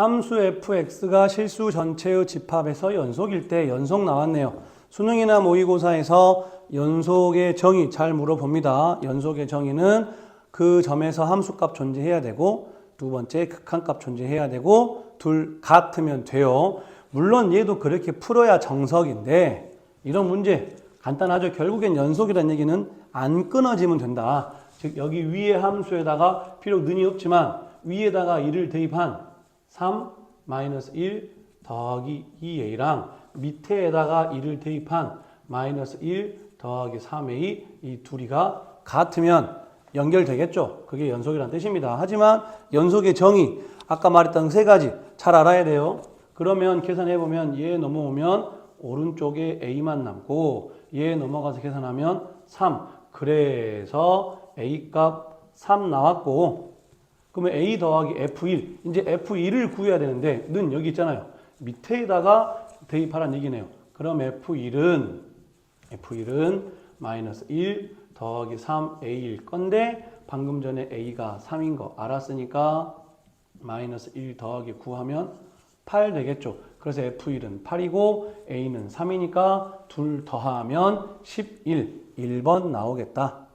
함수 fx가 실수 전체의 집합에서 연속일 때 연속 나왔네요. 수능이나 모의고사에서 연속의 정의 잘 물어봅니다. 연속의 정의는 그 점에서 함수값 존재해야 되고 두 번째 극한값 존재해야 되고 둘 같으면 돼요. 물론 얘도 그렇게 풀어야 정석인데 이런 문제 간단하죠. 결국엔 연속이라는 얘기는 안 끊어지면 된다. 즉 여기 위에 함수에다가 비록 는이 없지만 위에다가 1을 대입한 3 마이너스 1 더하기 2a랑 밑에다가 1을 대입한 마이너스 1 더하기 3a 이 둘이가 같으면 연결되겠죠. 그게 연속이라는 뜻입니다. 하지만 연속의 정의 아까 말했던 세 가지 잘 알아야 돼요. 그러면 계산해 보면 얘 넘어오면 오른쪽에 a만 남고 얘 넘어가서 계산하면 3. 그래서 a 값 3 나왔고 그러면 a 더하기 f1 이제 f1을 구해야 되는데 는 여기 있잖아요. 밑에다가 대입하라는 얘기네요. 그럼 f1은 f1은 마이너스 1 더하기 3a일 건데 방금 전에 a가 3인 거 알았으니까 마이너스 1 더하기 9 하면 8 되겠죠. 그래서 f1은 8이고 a는 3이니까 둘 더하면 11 1번 나오겠다.